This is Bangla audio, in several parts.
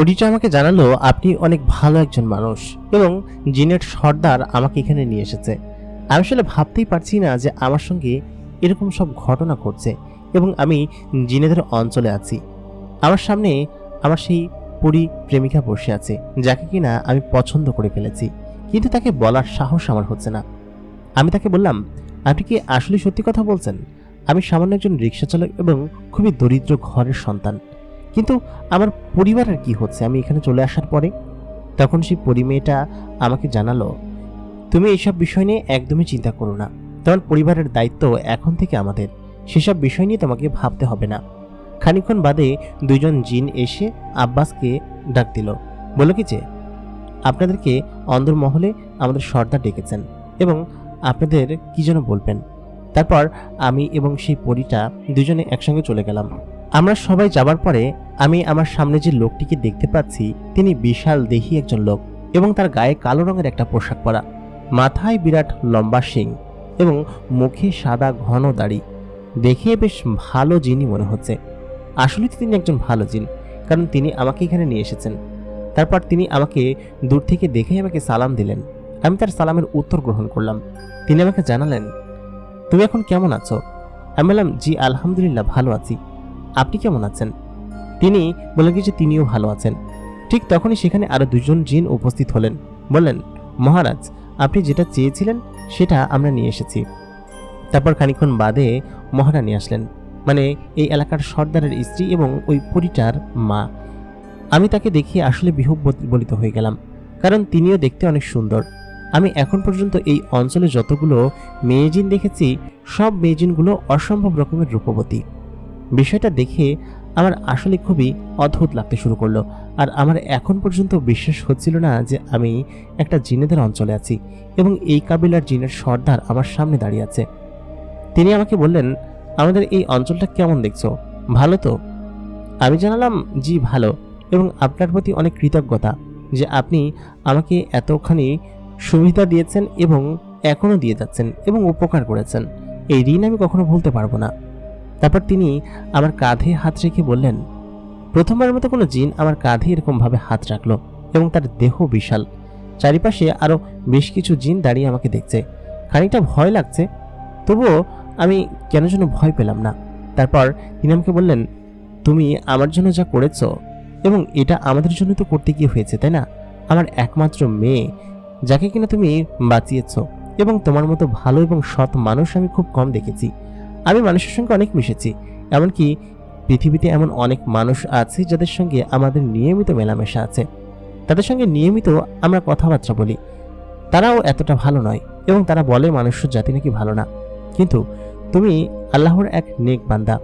পরিচয় আমাকে জানালো আপনি অনেক ভালো একজন মানুষ এবং জিনের সর্দার আমাকে এখানে নিয়ে এসেছে। আমি আসলে ভাবতেই পারছি না যে আমার সঙ্গে এরকম সব ঘটনা ঘটছে এবং আমি জিনেদের অঞ্চলে আছি। আমার সামনে আমার সেই পরি প্রেমিকা বসে আছে, যাকে কিনা আমি পছন্দ করে ফেলেছি, কিন্তু তাকে বলার সাহস আমার হচ্ছে না। আমি তাকে বললাম, আপনি কি আসলে সত্যি কথা বলছেন? আমি সামান্য একজন রিক্সা চালক এবং খুবই দরিদ্র ঘরের সন্তান। কিন্তু আমার পরিবারের কি হচ্ছে? আমি এখানে চলে আসার পরে তখন সেই পরিমেয়েটা আমাকে জানালো, তুমি এইসব বিষয় নিয়ে একদমই চিন্তা করো না। তোমার পরিবারের দায়িত্ব এখন থেকে আমাদের। সেসব বিষয় নিয়ে তোমাকে ভাবতে হবে না। খানিকক্ষণ বাদে দুইজন জিন এসে আব্বাসকে ডাক দিল, বলল কি যে, আপনাদেরকে অন্দরমহলে আমাদের সর্দার ডেকেছেন এবং আপনাদের কি যেন বলবেন? তারপর আমি এবং সেই পরিটা দুজনে একসঙ্গে চলে গেলাম। আমরা সবাই যাবার পরে আমি আমার সামনে যে লোকটিকে দেখতে পাচ্ছি, তিনি বিশাল দেহি একজন লোক এবং তার গায়ে কালো রঙের একটা পোশাক পরা। মাথায় বিরাট লম্বা শিং এবং মুখে সাদা ঘন দাড়ি। দেখে বেশ ভালো জিনই মনে হচ্ছে। আসলে তিনি একজন ভালো জিন, কারণ তিনি আমাকে এখানে নিয়ে এসেছেন। তারপর তিনি আমাকে দূর থেকে দেখেই আমাকে সালাম দিলেন। আমি তার সালামের উত্তর গ্রহণ করলাম। তিনি আমাকে জানালেন, তুমি এখন কেমন আছো? আমি বললাম, জি, আলহামদুলিল্লাহ, ভালো আছি। আপনি কেমন আছেন? তিনি বললেন যে তিনিও ভালো আছেন। ঠিক তখনই সেখানে আরও দুজন জিন উপস্থিত হলেন। বললেন, মহারাজ, আপনি যেটা চেয়েছিলেন সেটা আমরা নিয়ে এসেছি। তারপর খানিকক্ষণ বাদে মহারা নিয়ে আসলেন। মানে এই এলাকার সর্দারের স্ত্রী এবং ওই পরিটার মা। আমি তাকে দেখে আসলে বিহব্বলিত হয়ে গেলাম, কারণ তিনিও দেখতে অনেক সুন্দর। আমি এখন পর্যন্ত এই অঞ্চলে যতগুলো মেয়েজিন দেখেছি, সব মেয়েজিনগুলো অসম্ভব রকমের রূপবতী। বিষয়টা দেখে আমার আসলে খুবই অদ্ভুত লাগতে শুরু করল। আর আমার এখন পর্যন্ত বিশ্বাস হচ্ছিল না যে আমি একটা জিনেদের অঞ্চলে আছি এবং এই কাবিলার জিনের সর্দার আমার সামনে দাঁড়িয়ে আছে। তিনি আমাকে বললেন, আমাদের এই অঞ্চলটা কেমন দেখছ? ভালো তো? আমি জানালাম, জি, ভালো এবং আপনার প্রতি অনেক কৃতজ্ঞতা যে আপনি আমাকে এতখানি সুবিধা দিয়েছেন এবং এখনও দিয়ে যাচ্ছেন এবং উপকার করেছেন। এই ঋণ আমি কখনো ভুলতে পারব না। তারপর তিনি আমার কাঁধে হাত রেখে বললেন প্রথমবার মতো কোনো জিন আমার কাঁধে এরকমভাবে হাত রাখল এবং তার দেহ বিশাল। চারিপাশে আরও বেশ কিছু জিন দাঁড়িয়ে আমাকে দেখছে। খানিকটা ভয় লাগছে, তবুও আমি কেন যেন ভয় পেলাম না। তারপর তিনি আমাকে বললেন, তুমি আমার জন্য যা করেছ এবং এটা আমাদের জন্য তো করতে গিয়ে হয়েছে, তাই না? আমার একমাত্র মেয়ে, যাকে কিনা তুমি বাঁচিয়েছ এবং তোমার মতো ভালো এবং সৎ মানুষ আমি খুব কম দেখেছি। আমি মানুষের সঙ্গে অনেক মিশেছি, এমনকি পৃথিবীতে এমন অনেক মানুষ আছে যাদের সঙ্গে আমাদের নিয়মিত মেলামেশা আছে। তাদের সঙ্গে নিয়মিত আমরা কথাবার্তা বলি। তারাও এতটা ভালো নয় এবং তারা বলে মানুষের জাতি নাকি ভালো না। কিন্তু তুমি আল্লাহর এক নেক বান্দা।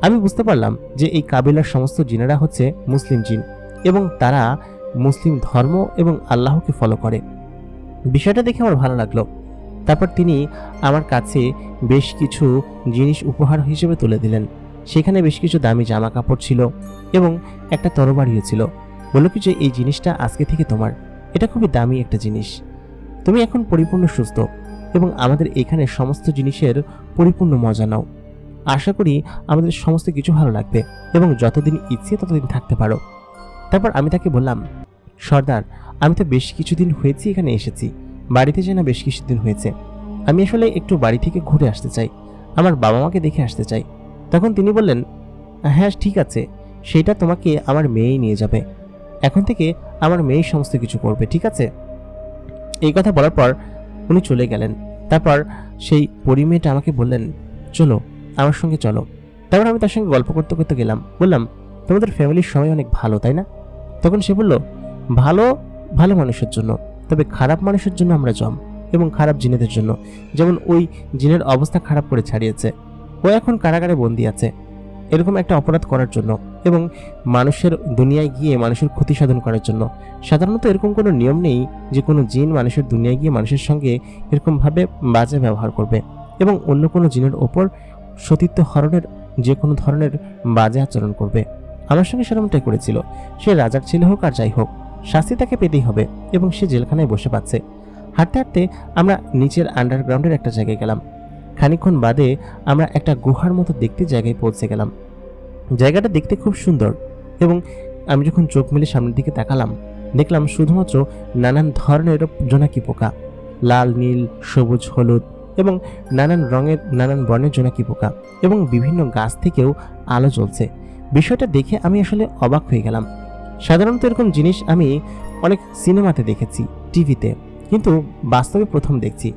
আমি বুঝতে পারলাম যে এই কাবিলার সমস্ত জিনেরা হচ্ছে মুসলিম জিন এবং তারা মুসলিম ধর্ম এবং আল্লাহকে ফলো করে। বিষয়টা দেখে আমার ভালো লাগল। তারপর তিনি আমার কাছে বেশ কিছু জিনিস উপহার হিসেবে তুলে দিলেন। সেখানে বেশ কিছু দামি জামা কাপড় ছিল এবং একটা তরবারিও ছিল। বলল কি যে, এই জিনিসটা আজকে থেকে তোমার। এটা খুবই দামি একটা জিনিস। তুমি এখন পরিপূর্ণ সুস্থ এবং আমাদের এখানে সমস্ত জিনিসের পরিপূর্ণ মজা নাও। আশা করি আমাদের সমস্ত কিছু ভালো লাগবে এবং যতদিন ইচ্ছে ততদিন থাকতে পারো। তারপর আমি তাকে বললাম, সর্দার, আমি তো বেশ কিছুদিন হয়েছি এখানে এসেছি। বাড়িতে যেন বেশ কিছুদিন হয়েছে। আমি আসলে একটু বাড়ি থেকে ঘুরে আসতে চাই। আমার বাবা মাকে দেখে আসতে চাই। তখন তিনি বললেন হ্যাঁ ঠিক আছে। সেটা তোমাকে আমার মেয়েই নিয়ে যাবে। এখন থেকে আমার মেয়েই সমস্ত কিছু করবে, ঠিক আছে? এই কথা বলার পর উনি চলে গেলেন। তারপর সেই পরিমেয়েটা আমাকে বললেন, চলো, আমার সঙ্গে চলো। তারপর আমি তার সঙ্গে গল্প করতে করতে গেলাম। বললাম, তোমাদের ফ্যামিলির সময় অনেক ভালো, তাই না? তখন সে বলল, ভালো ভালো মানুষের জন্য। তবে খারাপ মানুষের জন্য আমরা জম এবং খারাপ জিনেদের জন্য। যেমন ওই জিনের অবস্থা খারাপ করে ছাড়িয়েছে। ও এখন কারাগারে বন্দি আছে। এরকম একটা অপরাধ করার জন্য এবং মানুষের দুনিয়ায় গিয়ে মানুষের ক্ষতি সাধন করার জন্য। সাধারণত এরকম কোনো নিয়ম নেই যে কোনো জিন মানুষের দুনিয়ায় গিয়ে মানুষের সঙ্গে এরকমভাবে বাজে ব্যবহার করবে এবং অন্য কোনো জিনের ওপর সতীত্ব হরণের যে কোনো ধরনের বাজে আচরণ করবে। আমার সঙ্গে সেরকমটাই করেছিল। সে রাজার ছেলে হোক আর যাই হোক শাস্তি তাকে পেতেই হবে এবং সে জেলখানায় বসে পাচ্ছে। হাঁটতে হাঁটতে আমরা নিচের আন্ডারগ্রাউন্ডের একটা জায়গায় গেলাম। খানিকক্ষণ বাদে আমরা একটা গুহার মতো দেখতে জায়গায় পৌঁছে গেলাম। জায়গাটা দেখতে খুব সুন্দর এবং আমি যখন চোখ মেলে সামনের দিকে তাকালাম, দেখলাম শুধুমাত্র নানান ধরনের জোনাকি পোকা। লাল, নীল, সবুজ, হলুদ এবং নানান রঙের, নানান বর্ণের জোনাকি পোকা এবং বিভিন্ন গাছ থেকেও আলো জ্বলছে। বিষয়টা দেখে আমি আসলে অবাক হয়ে গেলাম। সাধারণত এরকম জিনিস আমি অনেক সিনেমাতে দেখেছি, টিভিতে। কিন্তু বাস্তবে প্রথম দেখছি।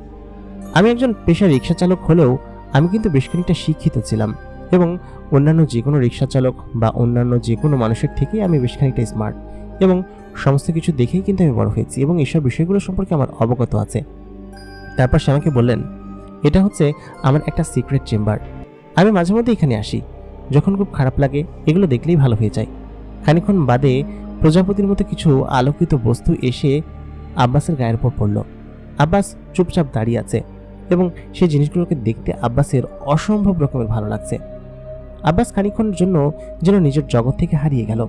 আমি একজন পেশা রিক্সা চালক হলেও আমি কিন্তু বেশ খানিকটা শিক্ষিত ছিলাম এবং অন্যান্য যে কোনো রিক্সা চালক বা অন্যান্য যে কোনো মানুষের থেকেই আমি বেশ খানিকটা স্মার্ট এবং সমস্ত কিছু দেখেই কিন্তু আমি বড় হয়েছি এবং এইসব বিষয়গুলো সম্পর্কে আমার অবগত আছে। তারপর সে আমাকে বললেন, এটা হচ্ছে আমার একটা সিক্রেট চেম্বার আমি মাঝে মধ্যে এখানে আসি। যখন খুব খারাপ লাগে, এগুলো দেখলেই ভালো হয়ে যায়। খানিক্ষণ বাদে প্রজাপতির মতো কিছু আলোকিত বস্তু এসে আব্বাসের গায়ের উপর পড়ল। আব্বাস চুপচাপ দাঁড়িয়ে আছে এবং সেই জিনিসগুলোকে দেখতে আব্বাসের অসম্ভব রকমের ভালো লাগছে। আব্বাস খানিক্ষণের জন্য যেন নিজের জগৎ থেকে হারিয়ে গেল।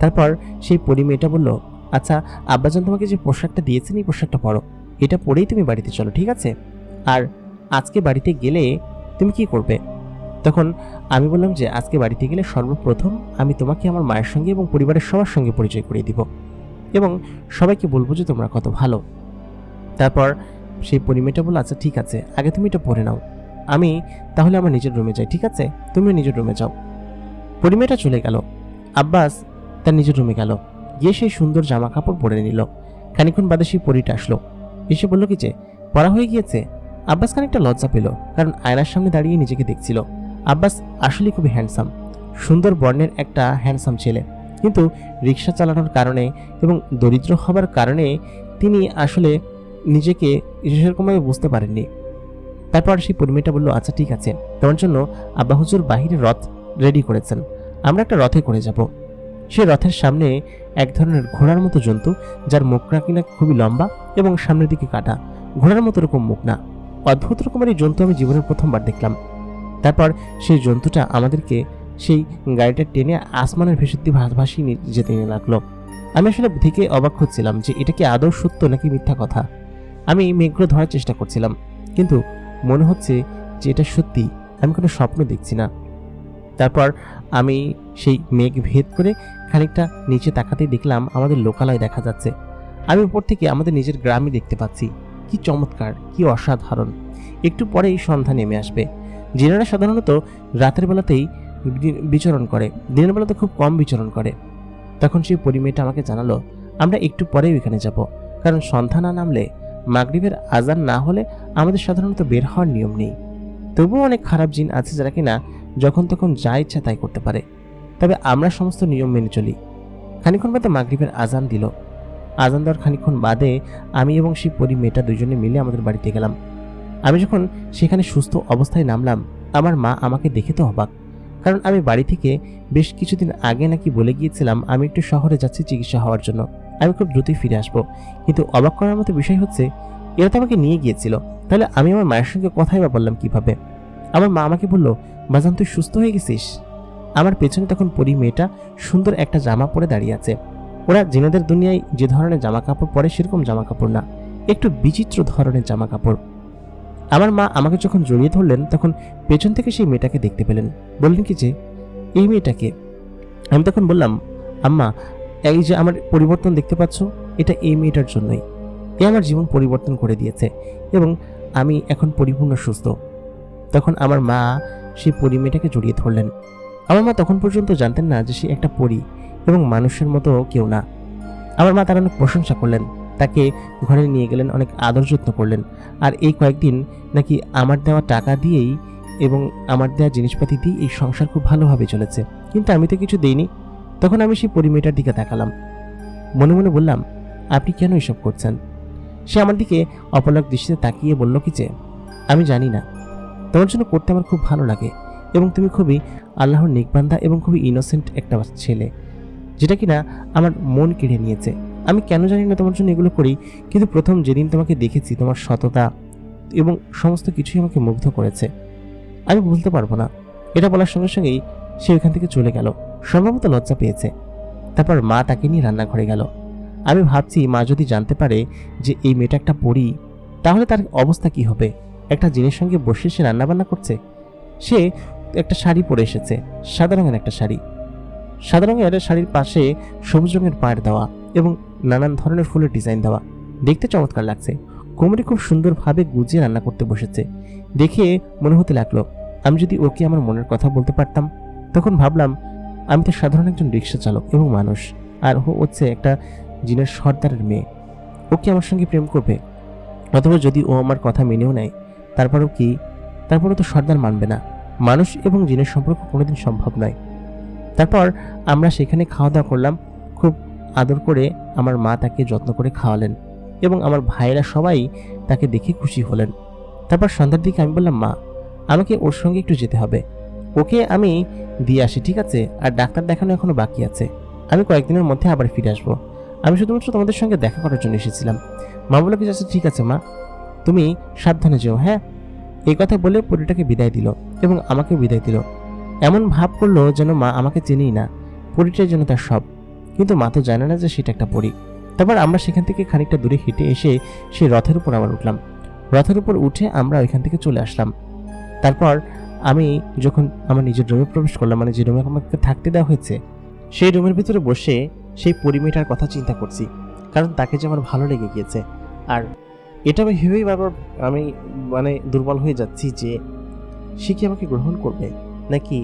তারপর সেই পরি মেয়েটা বলল আচ্ছা আব্বাজান তোমাকে যে পোশাকটা দিয়েছেন, এই পোশাকটা পরো। এটা পরেই তুমি বাড়িতে চলো, ঠিক আছে? আর আজকে বাড়িতে গেলে তুমি কি করবে? তখন আমি বললাম যে, আজকে বাড়িতে গেলে সর্বপ্রথম আমি তোমাকে আমার মায়ের সঙ্গে এবং পরিবারের সবার সঙ্গে পরিচয় করিয়ে দিব এবং সবাইকে বলব যে, তোমরা কত ভালো। তারপর সেই পরিমেটা বলল আচ্ছা ঠিক আছে, আগে তুমি এটা পরে নাও। আমি তাহলে আমার নিজের রুমে যাই, ঠিক আছে? তুমিও নিজের রুমে যাও। পরিমেটা চলে গেল। আব্বাস তার নিজের রুমে গেল। গিয়ে সেই সুন্দর জামা কাপড় পরে নিল। খানিক্ষণ বাদে সেই পরিটা আসলো। এসে বলল কি যে, পড়া হয়ে গিয়েছে। আব্বাস খানিকটা লজ্জা পেল, কারণ আয়নার সামনে দাঁড়িয়ে নিজেকে দেখছিল। আব্বাস আসলে খুবই হ্যান্ডসাম সুন্দর বর্ণের একটা হ্যান্ডসাম ছেলে। কিন্তু রিক্সা চালানোর কারণে এবং দরিদ্র হবার কারণে তিনি আসলে নিজেকে সেরকমভাবে বুঝতে পারেননি। তারপর সেই পরিমেয়টা বলল আচ্ছা ঠিক আছে। তোমার জন্য আব্বা হুজুর বাহিরে রথ রেডি করেছেন। আমরা একটা রথে করে যাব। সে রথের সামনে এক ধরনের ঘোড়ার মতো জন্তু, যার মুখটা কিনা খুবই লম্বা এবং সামনের দিকে কাটা। ঘোড়ার মতো এরকম মুখ না। অদ্ভুত রকমের এই জন্তু আমি জীবনের প্রথমবার দেখলাম। তারপর সেই জন্তুটা আমাদেরকে সেই গাড়িটা টেনে আসমানের ভেসর দিয়ে ভাস ভাসিয়ে নিয়ে যেতে লাগল। আমি আসলে থেকে অবাক হচ্ছিলাম যে এটা কি আদৌ সত্য নাকি মিথ্যা কথা। আমি মেঘগুলো ধরার চেষ্টা করছিলাম, কিন্তু মনে হচ্ছে যে এটা সত্যি, আমি কোনো স্বপ্ন দেখছি না। তারপর আমি সেই মেঘ ভেদ করে খানিকটা নিচে তাকাতেই দেখলাম আমাদের লোকালয় দেখা যাচ্ছে। আমি উপর থেকে আমাদের নিজের গ্রামই দেখতে পাচ্ছি। কি চমৎকার, কি অসাধারণ। একটু পরেই সন্ধ্যা নেমে আসবে। জিনারা সাধারণত রাতের বেলাতেই বিচরণ করে, দিনের বেলাতে খুব কম বিচরণ করে। তখন সেই পরিমেয়টা আমাকে জানালো, আমরা একটু পরেই ওইখানে যাব, কারণ সন্ধ্যা না নামলে, মাগরিবের আজান না হলে আমাদের সাধারণত বের হওয়ার নিয়ম নেই। তবুও অনেক খারাপ জিন আছে যারা কিনা যখন তখন যা ইচ্ছা তাই করতে পারে। তবে আমরা সমস্ত নিয়ম মেনে চলি। খানিক্ষণ বাদে মাগরিবের আজান দিল। আজান দেওয়ার খানিক্ষণ বাদে আমি এবং সেই পরি মেয়েটা দুজনে মিলে আমাদের বাড়িতে গেলাম। আমি যখন সেখানে সুস্থ অবস্থায় নামলাম, আমার মা আমাকে দেখে তো অবাক। কারণ আমি বাড়ি থেকে বেশ কিছুদিন আগে নাকি বলে গিয়েছিলাম, আমি একটু শহরে যাচ্ছি চিকিৎসা হওয়ার জন্য। আমি খুব দ্রুতই ফিরে আসব। কিন্তু অবাক করার মতো বিষয় হচ্ছে, এরা তো আমাকে নিয়ে গিয়েছিল। তাহলে আমি আমার মায়ের সঙ্গে কথাই বা বললাম কীভাবে? আমার মা আমাকে বলল, বাজান, তুই সুস্থ হয়ে গেছিস? আমার পেছনে তখন পরি মেয়েটা সুন্দর একটা জামা পরে দাঁড়িয়ে আছে। ওরা জিনেদের দুনিয়ায় যে ধরনের জামা কাপড় পরে সেরকম জামা কাপড় না, একটু বিচিত্র ধরনের জামা কাপড় আমার মা আমাকে যখন জড়িয়ে ধরলেন, তখন পেছন থেকে সেই মেয়েটাকে দেখতে পেলেন। বললেন কি যে, এই মেয়েটাকে? আমি তখন বললাম, আম্মা, এই যে আমার পরিবর্তন দেখতে পাচ্ছ, এটা এই মেয়েটার জন্যই। এ আমার জীবন পরিবর্তন করে দিয়েছে এবং আমি এখন পরিপূর্ণ সুস্থ। তখন আমার মা সেই পরি মেয়েটাকে জড়িয়ে ধরলেন। আমার মা তখন পর্যন্ত জানতেন না যে সে একটা পরী এবং মানুষের মতো কেউ না। আমার মা তার অনেক প্রশংসা করলেন। তাকে ঘরে নিয়ে গেলেন, অনেক আদর যত্ন করলেন। আর এই কয়েকদিন নাকি আমার দেওয়া টাকা দিয়েই এবং আমার দেওয়া জিনিসপাতি দিয়ে এই সংসার খুব ভালোভাবে চলেছে। কিন্তু আমি তো কিছু দেইনি। তখন আমি সেই পরিমেয়টার দিকে তাকালাম। মনে মনে বললাম, আপনি কেন এসব করছেন? সে আমার দিকে অপলক দৃষ্টিতে তাকিয়ে বলল, কি যে, আমি জানি না। তোমার জন্য করতে আমার খুব ভালো লাগে এবং তুমি খুবই আল্লাহর নিকবান্ধা এবং খুবই ইনোসেন্ট একটা ছেলে, যেটা কিনা আমার মন কেড়ে নিয়েছে। আমি কেন জানি না তোমার জন্য এগুলো করি, কিন্তু প্রথম যেদিন তোমাকে দেখেছি তোমার সততা এবং সমস্ত কিছুই আমাকে মুগ্ধ করেছে। আমি বলতে পারব না। এটা বলার সঙ্গে সঙ্গেই সে ওইখান থেকে চলে গেল। সম্ভবত লজ্জা পেয়েছে। তারপর মা তাকে নিয়ে রান্নাঘরে গেল। আমি ভাবছি, মা যদি জানতে পারে যে এই মেয়েটা একটা পড়ি তাহলে তার অবস্থা কি হবে? একটা জিনের সঙ্গে বসে সে রান্নাবান্না করছে? সে একটা শাড়ি পরে এসেছে, সাদা রঙের একটা শাড়ি। সাদা রঙের শাড়ির পাশে সবুজ রঙের পায়ের দেওয়া এবং নানান ধরনের ফুলের ডিজাইন দেওয়া। দেখতে চমৎকার লাগছে। কোমরে খুব সুন্দরভাবে গুজিয়ে রান্না করতে বসেছে। দেখে মনে হতে লাগল, আমি যদি ওকে আমার মনের কথা বলতে পারতাম, তখন ভাবলাম, আমি তো সাধারণ একজন রিক্সা চালক এবং মানুষ, আর ও হচ্ছে একটা জিনের সর্দারের মেয়ে। ও কি আমার সঙ্গে প্রেম করবে? অথবা যদি ও আমার কথা মেনেও নেয়, তারপরেও কি? তারপরেও তো সর্দার মানবে না। মানুষ এবং জিনের সম্পর্ক কোনোদিন সম্ভব নয়। তারপর আমরা সেখানে খাওয়া দাওয়া করলাম। খুব আদর করে আমার মা তাকে যত্ন করে খাওয়ালেন এবং আমার ভাইয়েরা সবাই তাকে দেখে খুশি হলেন। তারপর সন্ধ্যার দিকে আমি বললাম, মা, আমাকে ওর সঙ্গে একটু যেতে হবে। ওকে আমি দিয়ে আসি, ঠিক আছে? আর ডাক্তার দেখানো এখনও বাকি আছে। আমি কয়েকদিনের মধ্যে আবার ফিরে আসব। আমি শুধুমাত্র তোমাদের সঙ্গে দেখা করার জন্য এসেছিলাম। মা বলে কিছু ঠিক আছে, মা। তুমি সাবধানে যেও হ্যাঁ? এই কথা বলে পরিটাকে বিদায় দিল এবং আমাকে বিদায় দিল। এমন ভাব করল যেন মা আমাকে চেনেই না। পরিটার যেন তার সব। কিন্তু মা তো জানে না যে সেটা একটা পরি। তারপর আমরা সেখান থেকে খানিকটা দূরে হেঁটে এসে সেই রথের উপর আবার উঠলাম। রথের উপর উঠে আমরা ওইখান থেকে চলে আসলাম। তারপর আমি যখন আমার নিজের রুমে প্রবেশ করলাম মানে যে রুমে আমাকে থাকতে দেওয়া হয়েছে, সেই রুমের ভিতরে বসে সেই পরিমেটার কথা চিন্তা করছি, কারণ তাকে যে আমার ভালো লেগে গিয়েছে। আর এটা আমি ভেবেই বারবার আমি মানে দুর্বল হয়ে যাচ্ছি যে সে কি আমাকে গ্রহণ করবে? নাকি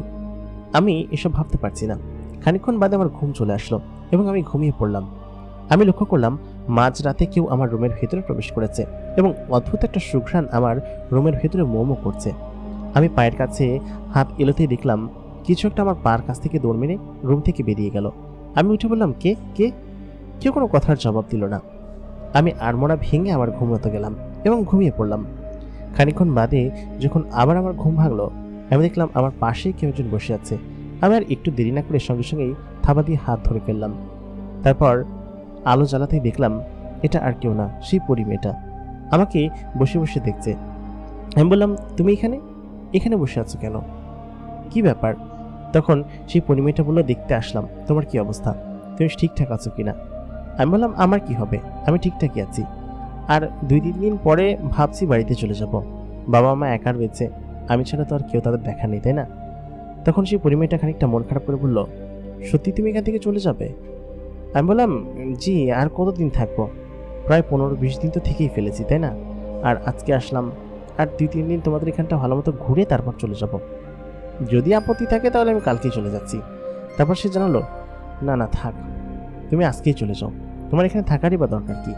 আমি এসব ভাবতে পারছি না। খানিকক্ষণ বাদে আমার ঘুম চলে আসলো। এবং আমি ঘুমিয়ে পড়লাম। আমি লক্ষ্য করলাম মাঝরাতে কেউ আমার রুমের ভেতরে প্রবেশ করেছে এবং অদ্ভুত একটা সুঘ্রাণ আমার রুমের ভেতরে মোমো করছে। আমি পায়ের কাছে হাত এলোতেই দেখলাম কিছু একটা আমার পায়ের কাছ থেকে দৌড় মেরে রুম থেকে বেরিয়ে গেল। আমি উঠে বললাম, কে? কে? কেউ কোনো কথার জবাব দিল না। আমি আড়মোড়া ভেঙে আবার ঘুমোতে গেলাম এবং ঘুমিয়ে পড়লাম। খানিকক্ষণ বাদে যখন আবার আমার ঘুম ভাঙলো, আমি দেখলাম আমার পাশেই কেউ একজন বসে আছে। আমি আর একটু দেরি না করে সঙ্গে সঙ্গেই থাবা দিয়ে হাত ধরে ফেললাম। তারপর আলো জ্বালাতেই দেখলাম, এটা আর কেউ না, সেই পরি মেয়েটা। আমাকে বসে বসে দেখছে। আমি বললাম, তুমি এখানে? এখানে বসে আছো কেন? কি ব্যাপার? তখন সেই পরিমেয়টা বলল, দেখতে আসলাম, তোমার কি অবস্থা? তুমি ঠিকঠাক আছো কিনা? আমি বললাম, আমার কি হবে? আমি ঠিকঠাকই আছি। আর দুই তিন দিন পরে ভাবছি বাড়িতে চলে যাব। বাবা মা একা রয়েছে, আমি ছাড়া তো আর কেউ তাদের দেখা নেই, তাই না? তখন সেই পরিমেয়টা খানিকটা মন খারাপ করে বলল সত্যি তুমি এখান থেকে চলে যাবে? আমি বললাম, জি, আর কতদিন থাকব? প্রায় পনেরো বিশ দিন তো থেকেই ফেলেছি, তাই না? আর আজকে আসলাম, আর দুই, তিন দিন তোমাদের এখানটা ভালো মতো ঘুরে তারপর চলে যাব। যদি আপত্তি থাকে তাহলে আমি কালকেই চলে যাচ্ছি। তারপর সে জানালো, না না, থাক, তুমি আজকেই চলে যাও। তোমার এখানে থাকারই বা দরকার কি?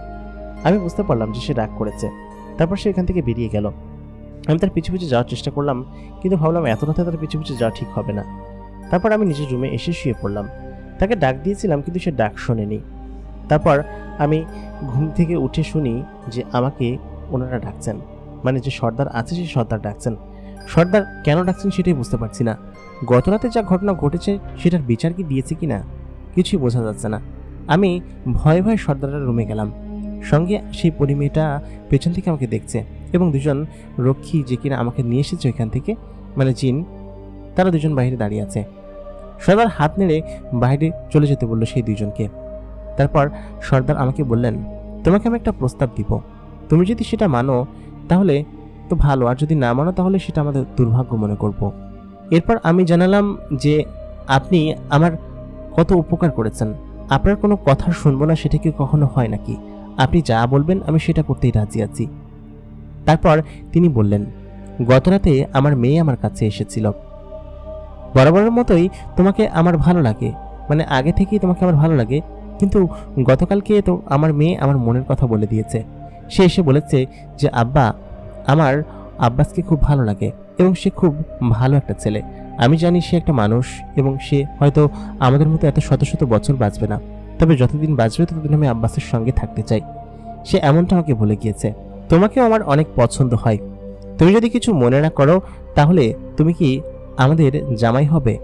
আমি বুঝতে পারলাম যে সে রাগ করেছে। তারপর সে এখান থেকে বেরিয়ে গেল। আমি তার পিছু পিছু যাওয়ার চেষ্টা করলাম, কিন্তু ভাবলাম এত রাতে তার পিছু পিছু যাওয়া ঠিক হবে না। তারপর আমি নিজের রুমে এসে শুয়ে পড়লাম। তাকে ডাক দিয়েছিলাম, কিন্তু সে ডাক শোনেনি। তারপর আমি ঘুম থেকে উঠে শুনি যে আমাকে ওনারা ডাকছেন। মানে যে সর্দার আছে, সে সর্দার ডাকছেন। সর্দার কেন ডাকছেন সেটাই বুঝতে পারছি না। গত রাতে যা ঘটনা ঘটেছে, সেটার বিচার কি দিয়েছে কি না, কিছুই বোঝা যাচ্ছে না। আমি ভয়ে ভয়ে সর্দারের রুমে গেলাম। সঙ্গে সেই পরিমেয়টা পেছন থেকে আমাকে দেখছে এবং দুজন রক্ষী যে কিনা আমাকে নিয়ে এসেছে ওইখান থেকে মানে জিন তারা দুজন বাইরে দাঁড়িয়ে আছে। সর্দার হাত নেড়ে বাইরে চলে যেতে বলল সেই দুইজনকে। তারপর সর্দার আমাকে বললেন, তোমাকে আমি একটা প্রস্তাব দিব। তুমি যদি সেটা মানো, তাহলে তো ভালো, আর যদি না মানো, তাহলে সেটা আমাদের দুর্ভাগ্য মনে করব। এরপর আমি জানালাম যে আপনি আমার কত উপকার করেছেন। আপনার কোনো কথা শুনব না, সেটা কি কখনো হয় নাকি? আপনি যা বলবেন, আমি সেটা করতেই রাজি আছি। তারপর তিনি বললেন গতরাতে আমার মেয়ে আমার কাছে এসেছিল। বরাবরের মতোই তোমাকে আমার ভালো লাগে। মানে আগে থেকেই তোমাকে আমার ভালো লাগে। কিন্তু গতকালকে তো আমার মেয়ে আমার মনের কথা বলে দিয়েছে। সে এসে বলেছে যে, আব্বা, আমার আব্বাসকে খুব ভালো লাগে এবং সে খুব ভালো একটা ছেলে। আমি জানি সে একটা মানুষ এবং সে হয়তো আমাদের মতো এত শত শত বছর বাঁচবে না। তবে যতদিন বাঁচবে, ততদিন আমি আব্বাসের সঙ্গে থাকতে চাই। সে এমনটা আমাকে বলে গিয়েছে। তোমাকেও আমার অনেক পছন্দ হয়। তুমি যদি কিছু মনে না করো, তাহলে তুমি কি আমাদের জামাই হবে।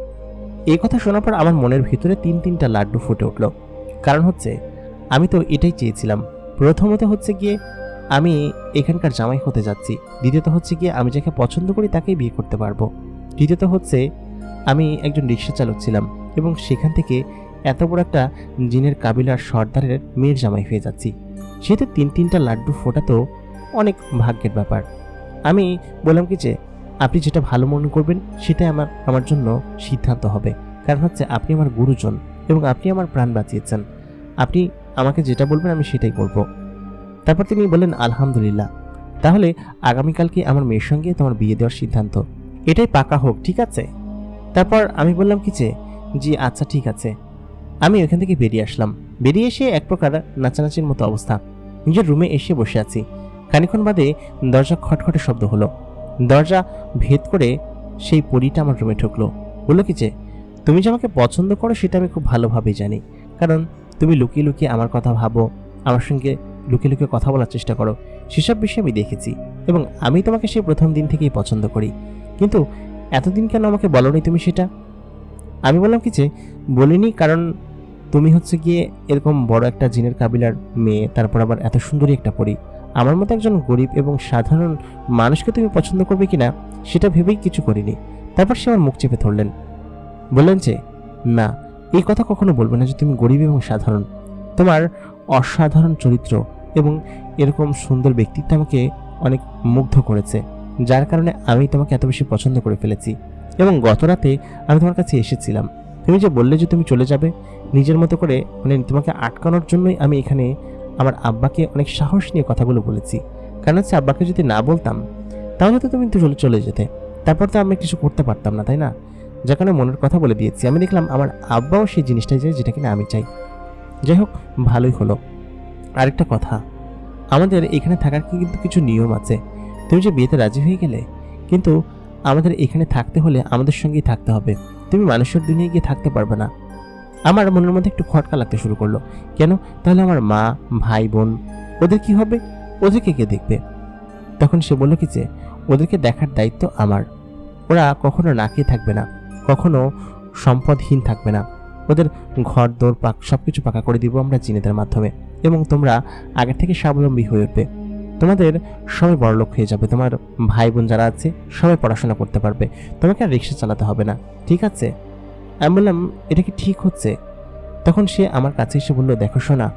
এই কথা শোনার পর আমার মনের ভিতরে তিন তিনটা লাড্ডু ফুটে উঠল। কারণ হচ্ছে, আমি তো এটাই চেয়েছিলাম। প্রথমত হচ্ছে গিয়ে, আমি এখানকার জামাই হতে যাচ্ছি। দ্বিতীয়ত হচ্ছে গিয়ে, আমি যাকে পছন্দ করি তাকেই বিয়ে করতে পারব। তৃতীয়ত হচ্ছে, আমি একজন রিক্সা চালক ছিলাম এবং সেখান থেকে এত বড় একটা জিনের কাবিলার সর্দারের মেয়ের জামাই হয়ে যাচ্ছি। সেহেতু তিন তিনটা লাড্ডু ফোটা তো অনেক ভাগ্যের ব্যাপার। আমি বললাম কি যে আপনি যেটা ভালো মনে করবেন, সেটাই আমার আমার জন্য সিদ্ধান্ত হবে। কারণ হচ্ছে, আপনি আমার গুরুজন এবং আপনি আমার প্রাণ বাঁচিয়েছেন। আপনি আমাকে যেটা বলবেন, আমি সেটাই করব। তারপর তিনি বললেন, আলহামদুলিল্লাহ। তাহলে আগামীকালকে আমার মেয়ের সঙ্গে তোমার বিয়ে দেওয়ার সিদ্ধান্ত? এটাই পাকা হোক, ঠিক আছে? তারপর আমি বললাম কি যে, জি আচ্ছা ঠিক আছে। আমি ওখান থেকে বেরিয়ে আসলাম। বেরিয়ে এসে এক প্রকার নাচানাচির মতো অবস্থা। নিজের রুমে এসে বসে আছি। খানিক্ষণ বাদে দরজা খটখটে শব্দ হলো। দরজা ভেদ করে সেই পরিটা আমার রুমে ঢুকলো। বলল কি যে, তুমি যে আমাকে পছন্দ করো সেটা আমি খুব ভালোভাবেই জানি। কারণ তুমি লুকিয়ে লুকিয়ে আমার কথা ভাবো, আমার সঙ্গে লুকিয়ে লুকিয়ে কথা বলার চেষ্টা করো। সেসব বিষয়ে আমি দেখেছি এবং আমি তোমাকে সেই প্রথম দিন থেকেই পছন্দ করি। কিন্তু এতদিন কেন আমাকে বলনি তুমি সেটা? আমি বললাম কি যে, বলিনি কারণ তুমি হচ্ছে গিয়ে এরকম বড় একটা জিনের কাবিলার মেয়ে, তারপর আবার এত সুন্দরী একটা পরি। আমার মতো একজন গরিব এবং সাধারণ মানুষকে তুমি পছন্দ করবে কিনা, সেটা ভেবেই কিছু করিনি। তারপর সে আমার মুখ চেপে ধরলেন। বললেন যে, না, এই কথা কখনো বলবে না যে তুমি গরিব এবং সাধারণ। তোমার অসাধারণ চরিত্র এবং এরকম সুন্দর ব্যক্তিত্ব আমাকে অনেক মুগ্ধ করেছে, যার কারণে আমি তোমাকে এত বেশি পছন্দ করে ফেলেছি। এবং গত রাতে আমি তোমার কাছে এসেছিলাম। তুমি যে বললে যে তুমি চলে যাবে, নিজের মতো করে মানে তোমাকে আটকানোর জন্যই আমি এখানে আমার আব্বাকে অনেক সাহস নিয়ে কথাগুলো বলেছি। কারণ হচ্ছে আব্বাকে যদি না বলতাম, তাহলে তো তুমি চলে চলে যেতে। তারপর তো আমি কিছু করতে পারতাম না, তাই না? যার কারণে মনের কথা বলে দিয়েছি। আমি দেখলাম আমার আব্বাও সেই জিনিসটাই চাই যেটা কিনা আমি চাই। যাই হোক, ভালোই হলো। আরেকটা কথা, আমাদের এখানে থাকার কি কিন্তু কিছু নিয়ম আছে? তুমি যে বিয়েতে রাজি হয়ে গেলে, কিন্তু আমাদের এখানে থাকতে হলে আমাদের সঙ্গেই থাকতে হবে। তুমি মানুষের দুনিয়ায় গিয়ে থাকতে পারবে না। আমার মনের মধ্যে একটু খটকা লাগতে শুরু করল। কেন? তাহলে আমার মা, ভাই, বোন, ওদের কি হবে? ওদেরকে কে দেখবে? তখন সে বলল কি যে, ওদেরকে দেখার দায়িত্ব আমার। ওরা কখনো না খেয়ে থাকবে না, কখনো সম্পদহীন থাকবে না। ওদের ঘর দোর পাক সব কিছু পাকা করে দিব আমরা জিনেদের মাধ্যমে এবং তোমরা আগের থেকে স্বাবলম্বী হয়ে উঠবে। তোমাদের সবাই বড়লোক হয়ে যাবে, তোমার ভাই বোন যারা আছে সবাই পড়াশোনা করতে পারবে। তোমাকে আর রিক্সা চালাতে হবে না, ঠিক আছে? আমি বললাম, এটা কি ঠিক হচ্ছে? তখন সে আমার কাছে এসে বলল, দেখো শোনা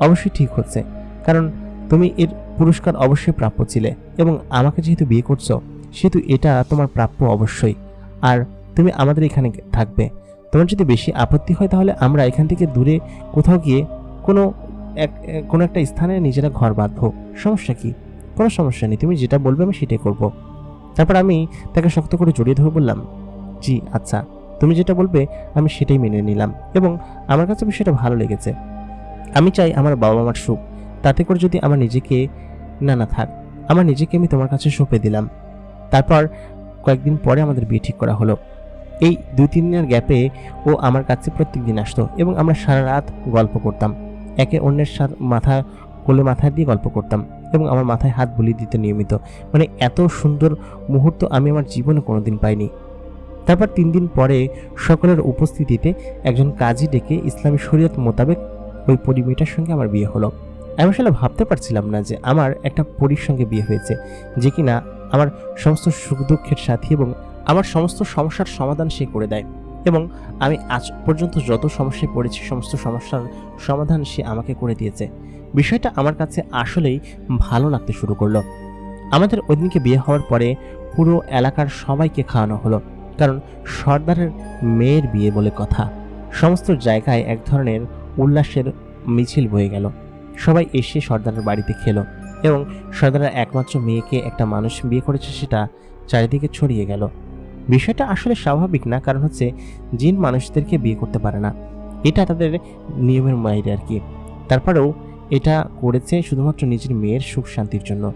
অবশ্যই ঠিক হচ্ছে। কারণ তুমি এর পুরস্কার অবশ্যই প্রাপ্য ছিলে এবং আমাকে যেহেতু বিয়ে করছ, সেহেতু এটা তোমার প্রাপ্য অবশ্যই। আর তুমি আমাদের এখানে থাকবে। তোমার যদি বেশি আপত্তি হয় তাহলে আমরা এখান থেকে দূরে কোথাও গিয়ে কোনো এক, কোনো একটা স্থানে নিজেরা ঘর বাঁধবো। সমস্যা কি? কোনো সমস্যা নেই, তুমি যেটা বলবে আমি সেটাই করব। তারপর আমি তাকে শক্ত করে জড়িয়ে ধরে বললাম, জি আচ্ছা। তুমি যেটা বলবে, আমি সেটাই মেনে নিলাম এবং আমার কাছে বিষয়টা ভালো লেগেছে। আমি চাই আমার বাবা মার সুখ, তাতে করে যদি আমার নিজেকে, না না থাক, আমার নিজেকে আমি তোমার কাছে সঁপে দিলাম। তারপর কয়েকদিন পরে আমাদের বিয়ে ঠিক করা হলো। এই দুই তিন দিনের গ্যাপে ও আমার কাছে প্রত্যেক দিন আসতো এবং আমরা সারা রাত গল্প করতাম। একে অন্যের মাথা, কোলে মাথা দিয়ে গল্প করতাম এবং আমার মাথায় হাত বুলিয়ে দিতে নিয়মিত। মানে এত সুন্দর মুহূর্ত আমি আমার জীবনে কোনোদিন পাইনি। তারপর তিন দিন পরে সকলের উপস্থিতিতে একজন কাজী ডেকে ইসলামী শরীয়ত মোতাবেক ওই পরিমেয়েটার সঙ্গে আমার বিয়ে হলো। আমি আসলে ভাবতে পারছিলাম না যে আমার একটা পরীর সঙ্গে বিয়ে হয়েছে, যে কিনা আমার সমস্ত সুখ দুঃখের সাথী এবং আমার সমস্ত সমস্যার সমাধান সে করে দেয় এবং আমি আজ পর্যন্ত যত সমস্যায় পড়েছি, সমস্ত সমস্যার সমাধান সে আমাকে করে দিয়েছে। বিষয়টা আমার কাছে আসলেই ভালো লাগতে শুরু করল। আমাদের ওইদিনকে বিয়ে হওয়ার পরে পুরো এলাকার সবাইকে খাওয়ানো হলো। কারণ সর্দারের মেয়ের বিয়ে বলে কথা। সমস্ত জায়গায় এক ধরনের উল্লাসের মিছিল বয়ে গেল। সবাই এসে সর্দারের বাড়িতে খেলো এবং সর্দারের একমাত্র মেয়েকে একটা মানুষ বিয়ে করেছে সেটা চারিদিকে ছড়িয়ে গেল। বিষয়টা আসলে স্বাভাবিক না, কারণ হচ্ছে জিন মানুষদেরকে বিয়ে করতে পারে না। এটা তাদের নিয়মের বাইরে আর কি। তারপরেও এটা করেছে শুধুমাত্র নিজের মেয়ের সুখ শান্তির জন্য।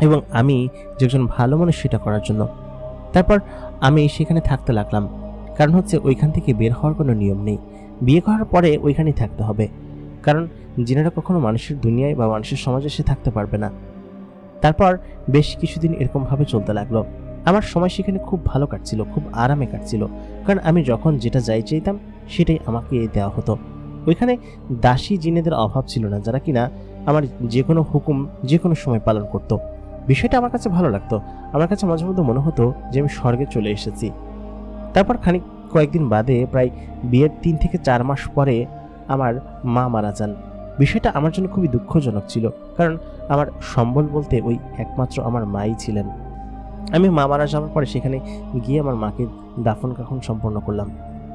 এবং আমি যে একজন ভালো মানুষ সেটা করার জন্য। তারপর আমি সেখানে থাকতে লাগলাম। কারণ হচ্ছে ওইখান থেকে বের হওয়ার কোনো নিয়ম নেই। বিয়ে করার পরে ওইখানেই থাকতে হবে। কারণ জিনেরা কখনো মানুষের দুনিয়ায় বা মানুষের সমাজে সে থাকতে পারবে না। তারপর বেশ কিছুদিন এরকমভাবে চলতে লাগল। আমার সময় সেখানে খুব ভালো কাটছিল, খুব আরামে কাটছিল। কারণ আমি যখন যেটা যাই চাইতাম, সেটাই আমাকে দেওয়া হতো। ওইখানে দাসী জিনেদের অভাব ছিল না, যারা কিনা আমার যে কোনো হুকুম যে কোনো সময় পালন করতো। বিষয়টা আমার কাছে ভালো লাগতো। আমার কাছে মাঝে মধ্যে মনে হতো যে আমি স্বর্গে চলে এসেছি। তারপর খানিক, কয়েকদিন বাদে প্রায় বিয়ের তিন থেকে চার মাস পরে আমার মা মারা যান। বিষয়টা আমার জন্য খুবই দুঃখজনক ছিল, কারণ আমার সম্বল বলতে ওই একমাত্র আমার মাই ছিলেন। আমি মা মারা যাওয়ার পরে সেখানে গিয়ে আমার মাকে দাফন কাফন সম্পন্ন করলাম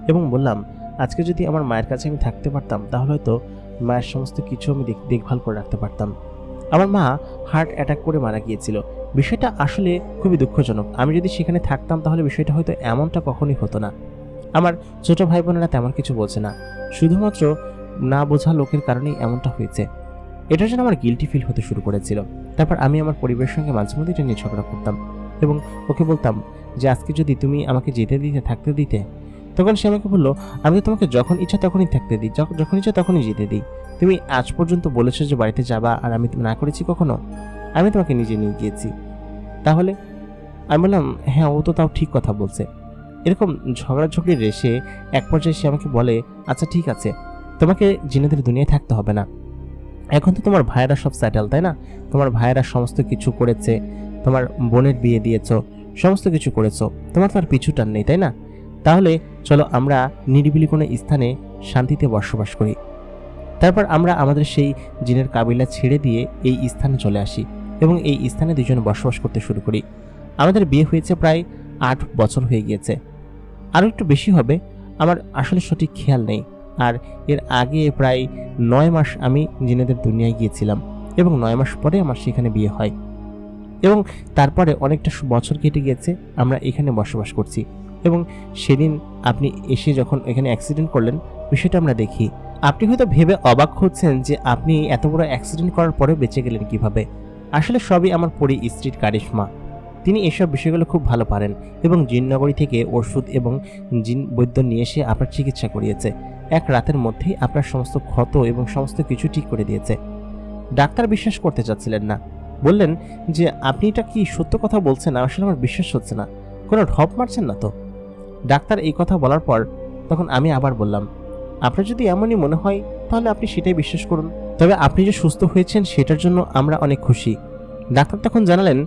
এবং বললাম, আজকে যদি আমার মায়ের কাছে আমি থাকতে পারতাম, তাহলে হয়তো মায়ের সমস্ত কিছু আমি দেখ- দেখভাল করে রাখতে পারতাম। আমার মা হার্ট অ্যাটাক করে মারা গিয়েছিল। বিষয়টা আসলে খুবই দুঃখজনক। আমি যদি সেখানে থাকতাম তাহলে বিষয়টা হয়তো এমনটা কখনোই হতো না। আমার ছোট ভাই বোনেরা তেমন কিছু বলছে না। শুধুমাত্র না বোঝা লোকের কারণেই এমনটা হয়েছে। এটার জন্য আমার গিলটি ফিল হতে শুরু করেছিল। তারপর আমি আমার পরিবারের সঙ্গে মাঝে মধ্যে এটা নিয়ে ঝগড়া করতাম এবং ওকে বলতাম যে, আজকে যদি তুমি আমাকে যেতে দিতে, থাকতে দিতে? তখন সে আমাকে বলল, আমি তো তোমাকে যখন ইচ্ছা তখনই থাকতে দিই যখন ইচ্ছা তখনই যেতে দিই। তুমি আজ পর্যন্ত বলেছ যে বাড়িতে যাবা আর আমি না করেছি কখনো? আমি তোমাকে নিজে নিয়ে গিয়েছি। তাহলে আমি বললাম হ্যাঁ ও তো তাও ঠিক কথা বলছে। এরকম ঝগড়াঝগড়ি রেসে এক পর্যায়ে সে আমাকে বলে আচ্ছা ঠিক আছে। তোমাকে জিনেদের দুনিয়ায় থাকতে হবে না। এখন তো তোমার ভাইয়েরা সব স্যাটেল তাই না? তোমার ভাইয়েরা সমস্ত কিছু করেছে, তোমার বোনের বিয়ে দিয়েছ, সমস্ত কিছু করেছ। তোমার তো আর পিছু টান নেই, তাই না? তাহলে চলো আমরা নিরিবিলি কোনো স্থানে শান্তিতে বসবাস করি। তারপর আমরা আমাদের সেই জিনের কাবিলা ছেড়ে দিয়ে এই স্থানে চলে আসি এবং এই স্থানে দুজন বসবাস করতে শুরু করি। আমাদের বিয়ে হয়েছে প্রায় আট বছর হয়ে গিয়েছে। আরও একটু বেশি হবে, আমার আসলে সঠিক খেয়াল নেই। আর এর আগে প্রায় নয় মাস আমি জিনেদের দুনিয়ায় গিয়েছিলাম এবং নয় মাস পরে আমার সেখানে বিয়ে হয়। এবং তারপরে অনেকটা বছর কেটে গিয়েছে, আমরা এখানে বসবাস করছি। এবং সেদিন আপনি এসে যখন এখানে অ্যাক্সিডেন্ট করলেন, বিষয়টা আমরা দেখি। আপনি হয়তো ভেবে অবাক হচ্ছেন যে আপনি এত বড় অ্যাক্সিডেন্ট করার পরে বেঁচে গেলেন কীভাবে? আসলে সবই আমার পরি স্ত্রীর কারিশমা। তিনি এসব বিষয়গুলো খুব ভালো পারেন এবং জিননগরী থেকে ওষুধ এবং জিন বৈদ্য নিয়ে এসে আপনার চিকিৎসা করিয়েছে। এক রাতের মধ্যেই আপনার সমস্ত ক্ষত এবং সমস্ত কিছু ঠিক করে দিয়েছে। ডাক্তার বিশ্বাস করতে চাচ্ছিলেন না। বললেন যে, আপনি এটা কি সত্য কথা বলছেন? আসলে আমার বিশ্বাস হচ্ছে না। কোনো ঢপ মারছেন না তো? ডাক্তার এই কথা বলার পর তখন আমি আবার বললাম আপনার যদি এমনই মনে হয়, তাহলে আপনি সেটাই বিশ্বাস করুন। তবে আপনি যে সুস্থ হয়েছেন, সেটার জন্য আমরা অনেক খুশি। ডাক্তার তখন জানালেন,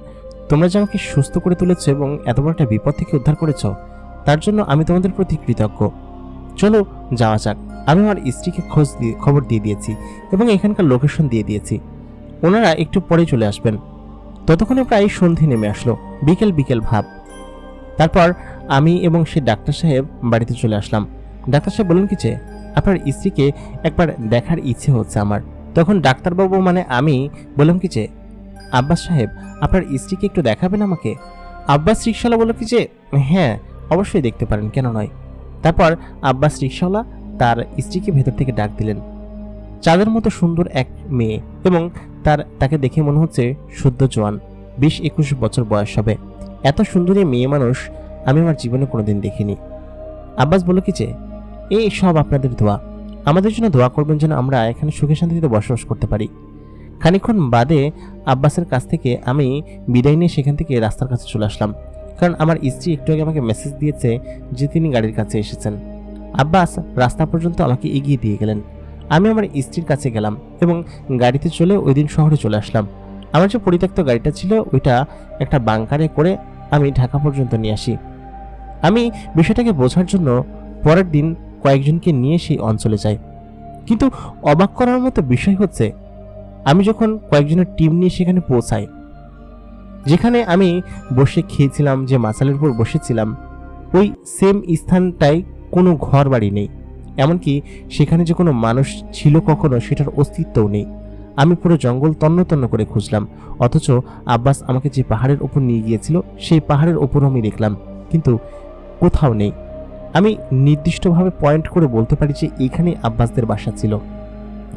তোমরা যে আমাকে সুস্থ করে তুলেছ এবং এত বড় একটা বিপদ থেকে উদ্ধার করেছ, তার জন্য আমি তোমাদের প্রতি কৃতজ্ঞ। চলো যাওয়া যাক। আমি আমার স্ত্রীকে খোঁজ দিয়ে, খবর দিয়ে দিয়েছি এবং এখানকার লোকেশন দিয়ে দিয়েছি। ওনারা একটু পরে চলে আসবেন। ততক্ষণে প্রায় সন্ধে নেমে আসলো, বিকেল বিকেল ভাব। তারপর আমি এবং সে ডাক্তার সাহেব বাড়িতে চলে আসলাম। ডাক্তার সাহেব বলুন কি যে? আপনার স্ত্রীকে একবার দেখার ইচ্ছে হচ্ছে আমার। তখন ডাক্তারবাবু মানে আমি বললাম কি যে, আব্বাস সাহেব, আপনার স্ত্রীকে একটু দেখাবেন আমাকে? আব্বাস রিক্সাওয়ালা বলল কি যে হ্যাঁ অবশ্যই দেখতে পারেন, কেন নয়? তারপর আব্বাস রিক্সাওয়ালা তার স্ত্রীকে ভেতর থেকে ডাক দিলেন। চাঁদের মতো সুন্দর এক মেয়ে এবং তার, তাকে দেখে মনে হচ্ছে শুদ্ধ জোয়ান, বিশ একুশ বছর বয়স হবে। এত সুন্দরী মেয়ে মানুষ আমি আমার জীবনে কোনোদিন দেখিনি। আব্বাস বলল কি যে এই সব আপনাদের দোয়া। আমাদের জন্য দোয়া করবেন যেন আমরা এখানে সুখে শান্তিতে বসবাস করতে পারি। খানিকক্ষণ বাদে আব্বাসের কাছ থেকে আমি বিদায় নিয়ে সেখান থেকে রাস্তার কাছে চলে আসলাম। কারণ আমার স্ত্রী একটু আগে আমাকে মেসেজ দিয়েছে যে তিনি গাড়ির কাছে এসেছেন। আব্বাস রাস্তা পর্যন্ত আমাকে এগিয়ে দিয়ে গেলেন। আমি আমার স্ত্রীর কাছে গেলাম এবং গাড়িতে চলে ওই দিন শহরে চলে আসলাম। আমার যে পরিত্যক্ত গাড়িটা ছিল, ওইটা একটা বাংকারে করে আমি ঢাকা পর্যন্ত নিয়ে আসি। আমি বিষয়টাকে বোঝার জন্য পরের দিন কয়েকজনকে নিয়ে সেই অঞ্চলে যাই। কিন্তু অবাক করার মতো বিষয় হচ্ছে, আমি যখন কয়েকজনের টিম নিয়ে সেখানে পৌঁছাই, যেখানে আমি বসে খেয়েছিলাম, যে মাসালের উপর বসেছিলাম, ওই সেম স্থানটায় কোনো ঘর বাড়ি নেই। এমনকি সেখানে যে কোনো মানুষ ছিল কখনো, সেটার অস্তিত্বও নেই। আমি পুরো জঙ্গল তন্ন তন্ন করে খুঁজলাম, অথচ আব্বাস আমাকে যে পাহাড়ের ওপর নিয়ে গিয়েছিল, সেই পাহাড়ের ওপরও আমি দেখলাম, কিন্তু কোথাও নেই। আমি নির্দিষ্টভাবে পয়েন্ট করে বলতে পারি যে এখানে আব্বাসদের বাসা ছিল।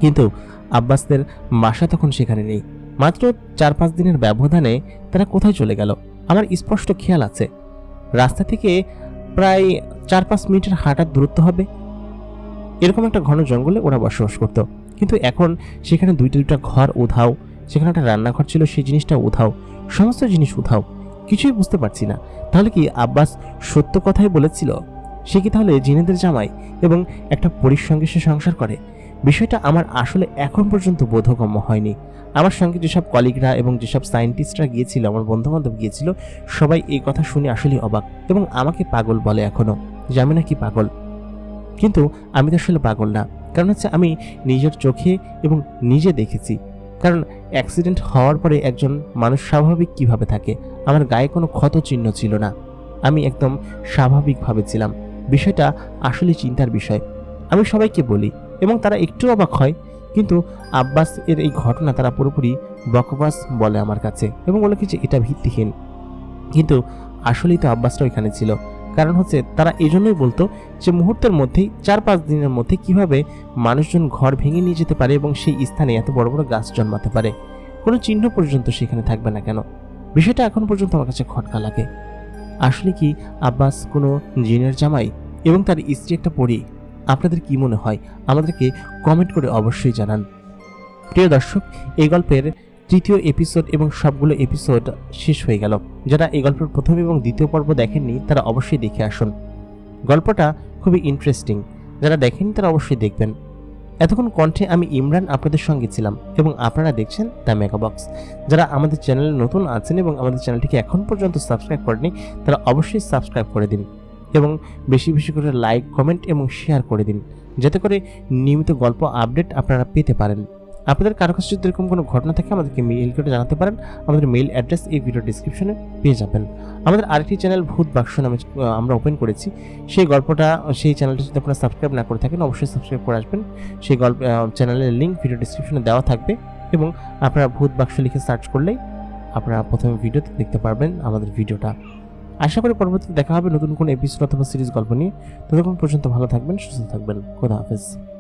কিন্তু আব্বাসদের বাসা তখন সেখানে নেই। মাত্র চার পাঁচ দিনের ব্যবধানে তারা কোথায় চলে গেল? আমার স্পষ্ট খেয়াল আছে। রাস্তা থেকে প্রায় চার পাঁচ মিনিটের হাঁটার দূরত্ব হবে। এরকম একটা ঘন জঙ্গলে ওরা বসবাস করতো। কিন্তু এখন সেখানে দুইটা দুইটা ঘর উধাও, সেখানে একটা রান্নাঘর ছিল, সেই জিনিসটা উধাও, সমস্ত জিনিস উধাও। কিছুই বুঝতে পারছি না। তাহলে কি আব্বাস সত্য কথাই বলেছিল? সে কি তাহলে জিনেদের জামাই এবং একটা পরির সঙ্গে সে সংসার করে? বিষয়টা আমার আসলে এখন পর্যন্ত বোধগম্য হয়নি। আমার সঙ্গে যেসব কলিগরা এবং যেসব সায়েন্টিস্টরা গিয়েছিল, আমার বন্ধুবান্ধব গিয়েছিল, সবাই এই কথা শুনে আসলে অবাক এবং আমাকে পাগল বলে এখনও। যে আমি নাকি পাগল? কিন্তু আমি তো আসলে পাগল না। কারণ হচ্ছে আমি নিজের চোখে এবং নিজে দেখেছি। কারণ অ্যাক্সিডেন্ট হওয়ার পরে একজন মানুষ স্বাভাবিক কীভাবে থাকে? আমার গায়ে কোনো ক্ষত চিহ্ন ছিল না। আমি একদম স্বাভাবিকভাবে ছিলাম। বিষয়টা আসলে চিন্তার বিষয়। আমি সবাইকে বলি, এবং তারা একটু অবাক হয়, কিন্তু আব্বাস এর এই ঘটনা তারা পুরোপুরি বকবাস বলে আমার কাছে, এবং বলে যে এটা ভিত্তিহীন। কিন্তু আসলেই তো আব্বাসটা ওইখানে ছিল। কারণ হচ্ছে তারা এই জন্যই বলতো যে মুহূর্তের মধ্যেই চার পাঁচ দিনের মধ্যে কীভাবে মানুষজন ঘর ভেঙে নিয়ে যেতে পারে এবং সেই স্থানে এত বড় বড় গাছ জন্মাতে পারে। কোনো চিহ্ন পর্যন্ত সেখানে থাকবে না কেন? বিষয়টা এখন পর্যন্ত আমার কাছে খটকা লাগে। আসলে কি আব্বাস কোনো জিনের জামাই এবং তার স্ত্রী একটা পড়ি আপনাদের কি মনে হয়? আমাদেরকে কমেন্ট করে অবশ্যই জানান। প্রিয় দর্শক, এই গল্পের তৃতীয় এপিসোড এবং সবগুলো এপিসোড শেষ হয়ে গেল। যারা এই গল্পের প্রথম এবং দ্বিতীয় পর্ব দেখেননি, তারা অবশ্যই দেখে আসুন। গল্পটা খুবই ইন্টারেস্টিং যারা দেখেননি, তারা অবশ্যই দেখবেন। এতক্ষণ কণ্ঠে আমি ইমরান আপনাদের সঙ্গে ছিলাম এবং আপনারা দেখছেন দ্য মেগাবক্স যারা আমাদের চ্যানেলে নতুন আছেন এবং আমাদের চ্যানেলটিকে এখন পর্যন্ত সাবস্ক্রাইব করেনি তারা অবশ্যই সাবস্ক্রাইব করে দিন এবং বেশি বেশি করে লাইক, কমেন্ট এবং শেয়ার করে দিন, যাতে করে নিয়মিত গল্প আপডেট আপনারা পেতে পারেন। আপনাদের কারও কাছে যদি এরকম কোনো ঘটনা থাকে, আমাদেরকে মেইল করে জানাতে পারেন। আমাদের মেইল অ্যাড্রেস এই ভিডিও ডিসক্রিপশনে পেয়ে যাবেন। আমাদের আরেকটি চ্যানেল ভূত বাক্স নামে আমরা ওপেন করেছি। সেই গল্পটা, সেই চ্যানেলটা যদি আপনারা সাবস্ক্রাইব না করে থাকেন, অবশ্যই সাবস্ক্রাইব করে আসবেন। সেই গল্প চ্যানেলের লিঙ্ক ভিডিও ডিসক্রিপশনে দেওয়া থাকবে এবং আপনারা ভূত বাক্স লিখে সার্চ করলেই আপনারা প্রথমে ভিডিওতে দেখতে পারবেন আমাদের ভিডিওটা আশা করি পরবর্তীতে দেখা হবে নতুন কোনো এপিসোড অথবা সিরিজ গল্প নিয়ে। ততক্ষণ পর্যন্ত ভালো থাকবেন, সুস্থ থাকবেন। খোদা হাফেজ।